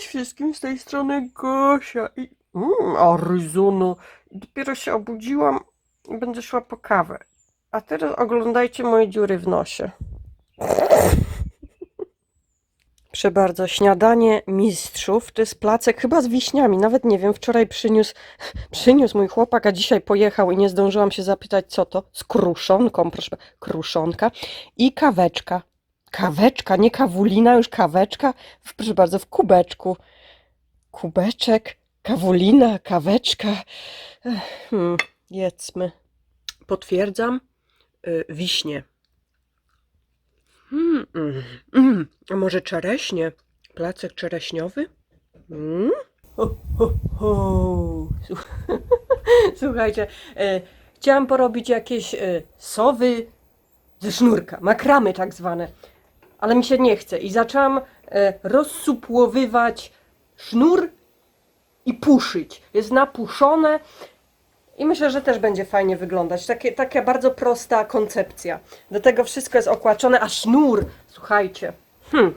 Cześć wszystkim, z tej strony Gosia i mm, Aryzono. Dopiero się obudziłam i będę szła po kawę. A teraz oglądajcie moje dziury w nosie. Proszę bardzo, śniadanie mistrzów. To jest placek chyba z wiśniami. Nawet nie wiem, wczoraj przyniósł, przyniósł mój chłopak, a dzisiaj pojechał i nie zdążyłam się zapytać, co to. Z kruszonką, proszę, kruszonka i kaweczka. Kaweczka, nie kawulina, już kaweczka. Proszę bardzo, w kubeczku. Kubeczek, kawulina, kaweczka. Hmm, jedzmy. Potwierdzam, y, wiśnie. Mm, mm, mm. A może czereśnie? Placek czereśniowy? Mm? Ho, ho, ho. Słuch- Słuchajcie, e, chciałam porobić jakieś e, sowy ze sznurka, makramy tak zwane, ale mi się nie chce i zaczęłam e, rozsupłowywać sznur i puszyć. Jest napuszone i myślę, że też będzie fajnie wyglądać. Takie, taka bardzo prosta koncepcja. Do tego wszystko jest okłaczone, a sznur, słuchajcie, hmm,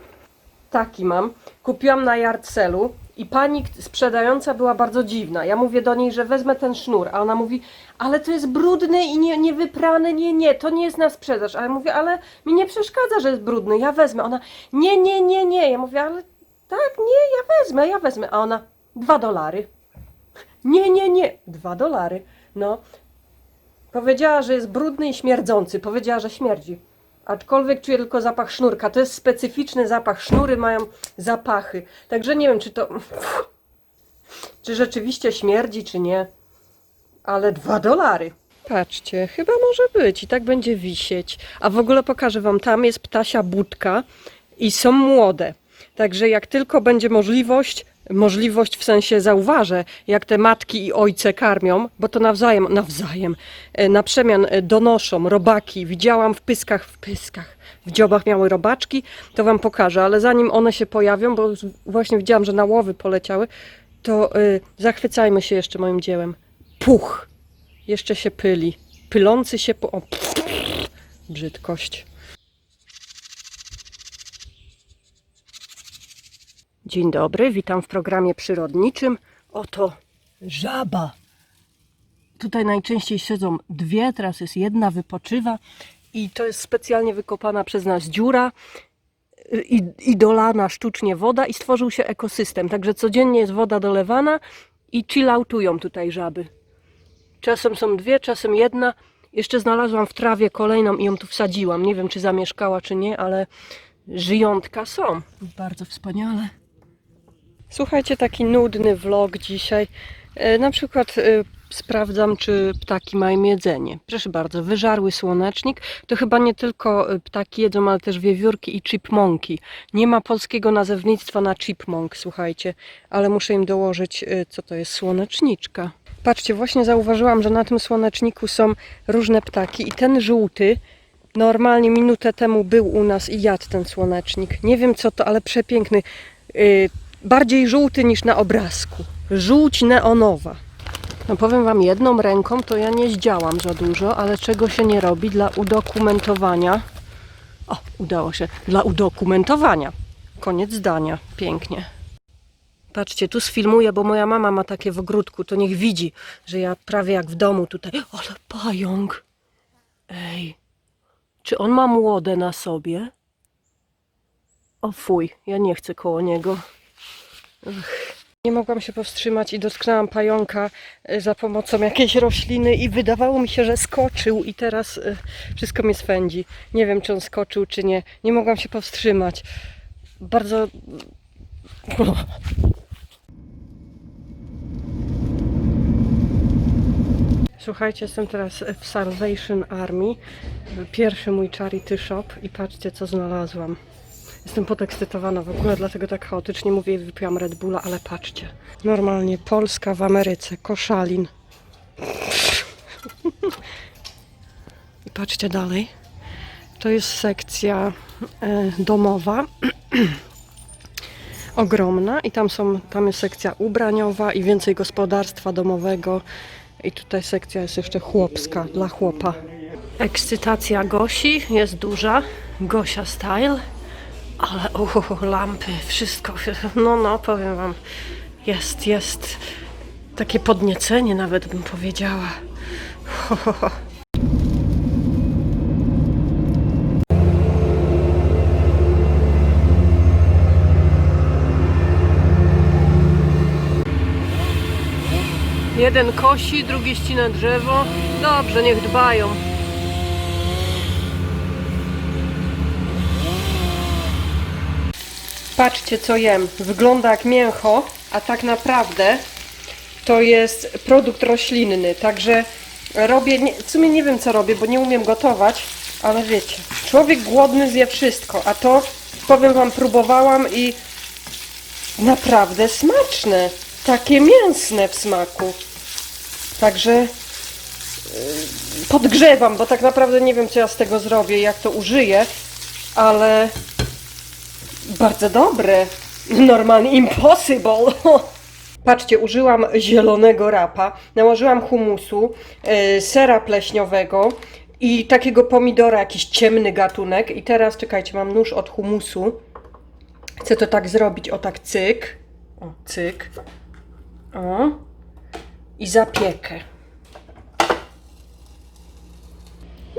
taki mam. Kupiłam na Jardselu i pani sprzedająca była bardzo dziwna. Ja mówię do niej, że wezmę ten sznur, a ona mówi, ale to jest brudny i nie, nie wyprany, nie, nie, to nie jest na sprzedaż. A ja mówię, ale mi nie przeszkadza, że jest brudny, ja wezmę. Ona, nie, nie, nie, nie. Ja mówię, ale tak, nie, ja wezmę, ja wezmę. A ona, dwa dolary. Nie, nie, nie, dwa dolary. No, powiedziała, że jest brudny i śmierdzący. Powiedziała, że śmierdzi. Aczkolwiek czuję tylko zapach sznurka. To jest specyficzny zapach. Sznury mają zapachy. Także nie wiem, czy to. Czy rzeczywiście śmierdzi, czy nie. Ale dwa dolary. Patrzcie, chyba może być i tak będzie wisieć. A w ogóle pokażę Wam, tam jest ptasia budka i są młode. Także jak tylko będzie możliwość, możliwość w sensie zauważę, jak te matki i ojce karmią, bo to nawzajem, nawzajem, e, na przemian e, donoszą robaki. Widziałam w pyskach, w pyskach, w dziobach miały robaczki, to Wam pokażę, ale zanim one się pojawią, bo właśnie widziałam, że na łowy poleciały, to y, zachwycajmy się jeszcze moim dziełem. Puch! Jeszcze się pyli. Pylący się po... O, brzydkość. Dzień dobry, witam w programie przyrodniczym. Oto żaba. Tutaj najczęściej siedzą dwie, teraz jest jedna, wypoczywa. I to jest specjalnie wykopana przez nas dziura i, i dolana sztucznie woda i stworzył się ekosystem. Także codziennie jest woda dolewana i chillautują tutaj żaby. Czasem są dwie, czasem jedna. Jeszcze znalazłam w trawie kolejną i ją tu wsadziłam. Nie wiem, czy zamieszkała, czy nie, ale żyjątka są. Bardzo wspaniale. Słuchajcie, taki nudny vlog dzisiaj. E, Na przykład e, sprawdzam, czy ptaki mają jedzenie. Proszę bardzo, wyżarły słonecznik. To chyba nie tylko e, ptaki jedzą, ale też wiewiórki i chipmonki. Nie ma polskiego nazewnictwa na chipmunk, słuchajcie, ale muszę im dołożyć, co to jest słoneczniczka. Patrzcie, właśnie zauważyłam, że na tym słoneczniku są różne ptaki i ten żółty normalnie minutę temu był u nas i jadł ten słonecznik. Nie wiem co to, ale przepiękny. Bardziej żółty niż na obrazku. Żółć neonowa. No powiem Wam jedną ręką, to ja nie zdziałam za dużo, ale czego się nie robi dla udokumentowania. O, udało się. Dla udokumentowania. Koniec zdania. Pięknie. Patrzcie, tu sfilmuję, bo moja mama ma takie w ogródku, to niech widzi, że ja prawie jak w domu tutaj. Ale pająk! Ej, czy on ma młode na sobie? O fuj, ja nie chcę koło niego. Nie mogłam się powstrzymać i dotknęłam pająka e, za pomocą jakiejś rośliny i wydawało mi się, że skoczył i teraz e, wszystko mnie swędzi. Nie wiem, czy on skoczył, czy nie. Nie mogłam się powstrzymać. Bardzo... Słuchajcie, jestem teraz w Salvation Army. Pierwszy mój charity shop i patrzcie, co znalazłam. Jestem podekscytowana w ogóle, dlatego tak chaotycznie mówię wypiłam Red Bulla, ale patrzcie. Normalnie Polska w Ameryce, koszalin. I patrzcie dalej. To jest sekcja e, domowa. Ogromna i tam są, tam jest sekcja ubraniowa i więcej gospodarstwa domowego. I tutaj sekcja jest jeszcze chłopska, dla chłopa. Ekscytacja Gosi jest duża. Gosia style. Ale uhu, lampy, wszystko. No, no, powiem wam, jest, jest takie podniecenie nawet bym powiedziała. Ho, ho, ho. Jeden kosi, drugi ścina drzewo. Dobrze, niech dbają. Patrzcie, co jem. Wygląda jak mięcho, a tak naprawdę to jest produkt roślinny. Także robię, w sumie nie wiem co robię, bo nie umiem gotować, ale wiecie, człowiek głodny zje wszystko, a to powiem Wam, próbowałam i naprawdę smaczne. Takie mięsne w smaku. Także yy, podgrzewam, bo tak naprawdę nie wiem, co ja z tego zrobię, jak to użyję, ale bardzo dobre. Normalnie impossible. Patrzcie, użyłam zielonego rapa, nałożyłam humusu, yy, sera pleśniowego i takiego pomidora, jakiś ciemny gatunek. I teraz, czekajcie, mam nóż od humusu. Chcę to tak zrobić, o tak cyk. O, cyk. O. I zapiekę.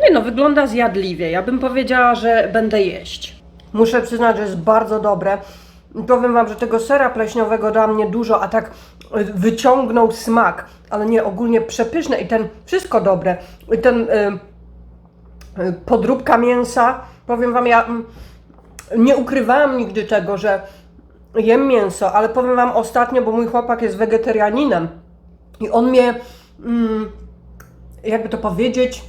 Nie no, wygląda zjadliwie. Ja bym powiedziała, że będę jeść. Muszę przyznać, że jest bardzo dobre. Powiem Wam, że tego sera pleśniowego da mnie dużo, a tak y, wyciągnął smak. Ale nie, ogólnie przepyszne i ten, wszystko dobre. I ten y, y, podróbka mięsa, powiem Wam, ja mm, nie ukrywałam nigdy tego, że jem mięso, ale powiem Wam ostatnio, bo mój chłopak jest wegetarianinem i on mnie, mm, jakby to powiedzieć,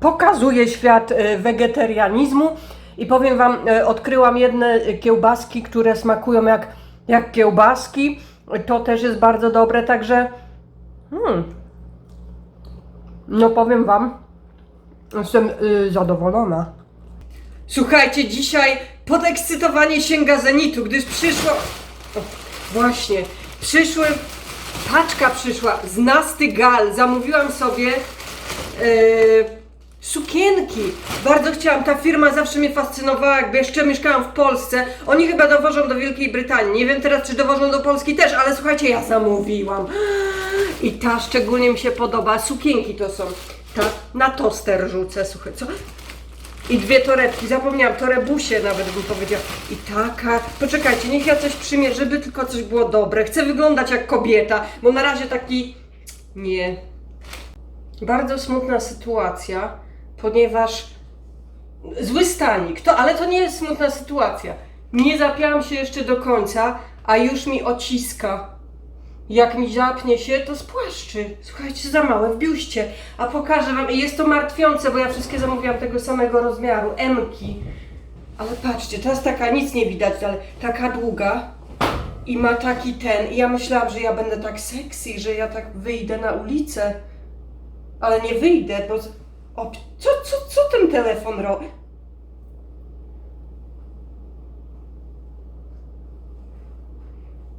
pokazuje świat e, wegetarianizmu i powiem Wam, e, odkryłam jedne kiełbaski, które smakują jak, jak kiełbaski. To też jest bardzo dobre, także hmm, no powiem Wam, jestem y, zadowolona. Słuchajcie, dzisiaj podekscytowanie sięga zenitu, gdyż przyszło... O, właśnie, przyszły... Paczka przyszła z Nasty Gal. Zamówiłam sobie e, sukienki. Bardzo chciałam, ta firma zawsze mnie fascynowała, jakby jeszcze mieszkałam w Polsce. Oni chyba dowożą do Wielkiej Brytanii. Nie wiem teraz, czy dowożą do Polski też, ale słuchajcie, ja zamówiłam. I ta szczególnie mi się podoba. Sukienki to są. Ta na toster rzucę, słuchaj, co? I dwie torebki, zapomniałam, torebusie nawet bym powiedziała. I taka, poczekajcie, niech ja coś przymierzę, żeby tylko coś było dobre. Chcę wyglądać jak kobieta, bo na razie taki... Nie. Bardzo smutna sytuacja, ponieważ... Zły stanik, to, ale to nie jest smutna sytuacja. Nie zapiałam się jeszcze do końca, a już mi ociska. Jak mi zapnie się, to spłaszczy. Słuchajcie, za małe w biuście. A pokażę wam, i jest to martwiące, bo ja wszystkie zamówiłam tego samego rozmiaru, M-ki. Ale patrzcie, jest taka, nic nie widać, ale taka długa i ma taki ten. I ja myślałam, że ja będę tak sexy, że ja tak wyjdę na ulicę. Ale nie wyjdę, bo... co, co, co ten telefon robi?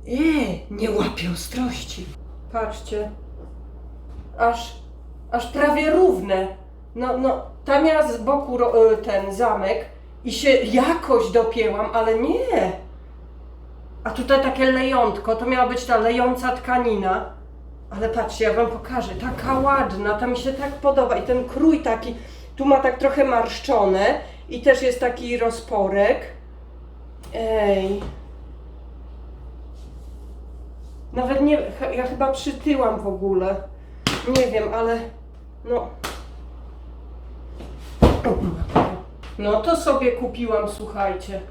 Nie, nie łapie ostrości. Patrzcie. Aż, aż prawie równe. No, no, tam miała z boku ro, y, ten zamek i się jakoś dopięłam, ale nie. A tutaj takie lejątko, to miała być ta lejąca tkanina. Ale patrzcie, ja wam pokażę, taka ładna, ta mi się tak podoba i ten krój taki, tu ma tak trochę marszczone i też jest taki rozporek. Ej. Nawet nie, ja chyba przytyłam w ogóle. Nie wiem, ale no. No to sobie kupiłam, słuchajcie.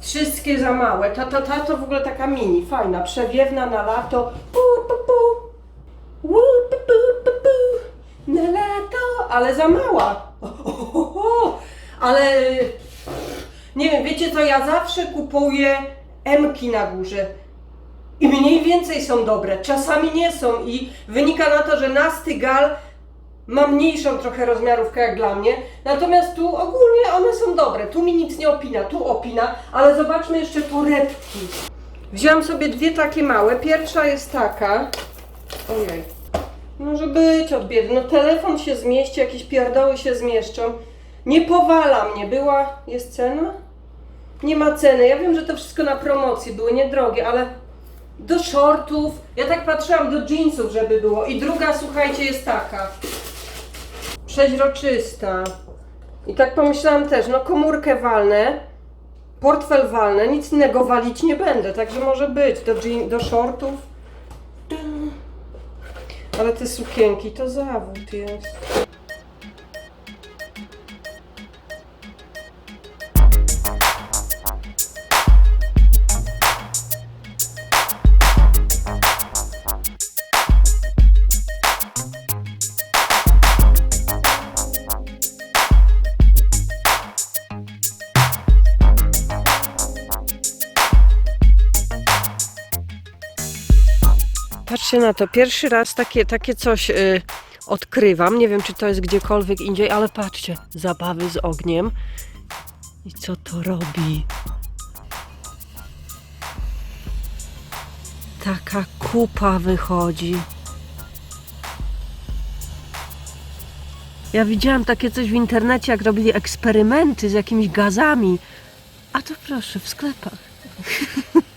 Wszystkie za małe. Ta, ta, ta to w ogóle taka mini, fajna, przewiewna na lato. Ale za mała. Ale nie wiem, wiecie co, ja zawsze kupuję M-ki na górze. I mniej więcej są dobre, czasami nie są i wynika na to, że Nasty Gal ma mniejszą trochę rozmiarówkę jak dla mnie, natomiast tu ogólnie one są dobre, tu mi nic nie opina, tu opina, ale zobaczmy jeszcze torebki. Wziąłam sobie dwie takie małe, pierwsza jest taka, ojej, może być od biedy, no telefon się zmieści, jakieś pierdoły się zmieszczą, nie powala mnie, była, jest cena? Nie ma ceny. Ja wiem, że to wszystko na promocji były niedrogie, ale do shortów. Ja tak patrzyłam do jeansów, żeby było. I druga, słuchajcie, jest taka. Przeźroczysta. I tak pomyślałam też, no komórkę walnę, portfel walnę, nic innego walić nie będę, także może być do, jean, do shortów. Ale te sukienki to zawód jest. Na to, pierwszy raz takie, takie coś y, odkrywam. Nie wiem, czy to jest gdziekolwiek indziej, ale patrzcie, zabawy z ogniem. I co to robi? Taka kupa wychodzi. Ja widziałam takie coś w internecie, jak robili eksperymenty z jakimiś gazami. A to proszę, w sklepach.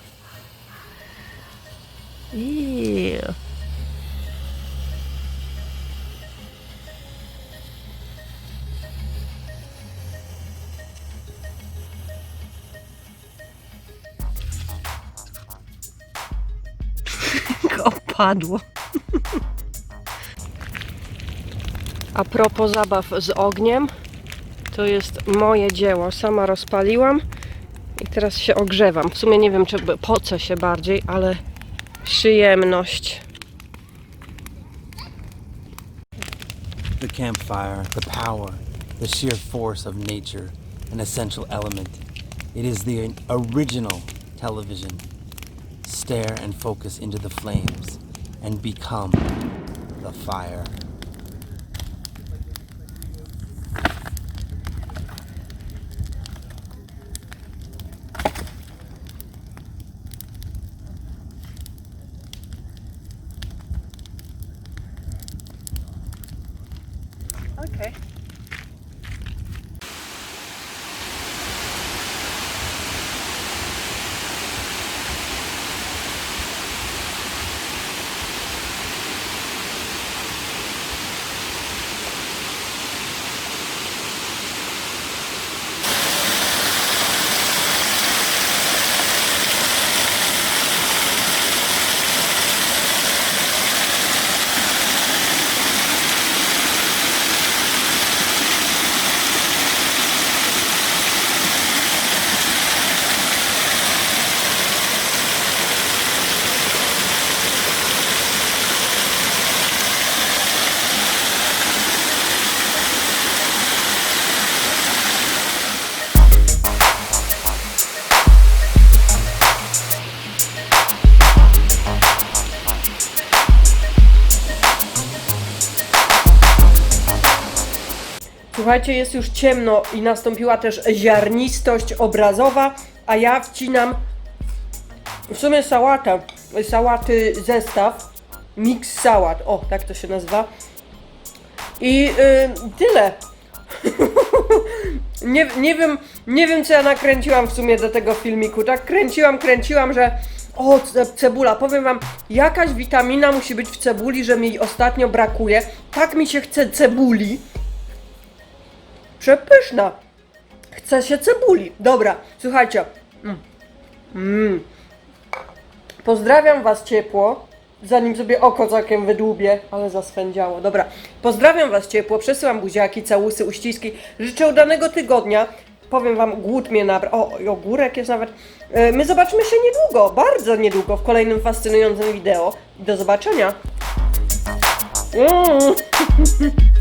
Ew. Opadło. A propos zabaw z ogniem, to jest moje dzieło. Sama rozpaliłam i teraz się ogrzewam. W sumie nie wiem, czy po co się bardziej, ale przyjemność. The campfire, the power, the sheer force of nature, an essential element. It is the original television. Stare and focus into the flames and become the fire. Okay. Słuchajcie, jest już ciemno i nastąpiła też ziarnistość obrazowa, a ja wcinam w sumie sałatę, sałaty zestaw, mix sałat, o tak to się nazywa. I y, tyle. nie, nie, wiem, nie wiem, co ja nakręciłam w sumie do tego filmiku. Tak kręciłam, kręciłam, że o, ce- cebula, powiem wam, jakaś witamina musi być w cebuli, że mi ostatnio brakuje. Tak mi się chce cebuli. Przepyszna. Chce się cebuli. Dobra, słuchajcie. Mm. Mm. Pozdrawiam Was ciepło. Zanim sobie oko całkiem wydłubię, ale zaswędziało. Dobra, pozdrawiam Was ciepło, przesyłam buziaki, całusy, uściski. Życzę udanego tygodnia. Powiem Wam, głód mnie nabrał. O, ogórek jest nawet. E, My zobaczymy się niedługo, bardzo niedługo, w kolejnym fascynującym wideo. Do zobaczenia. Mm.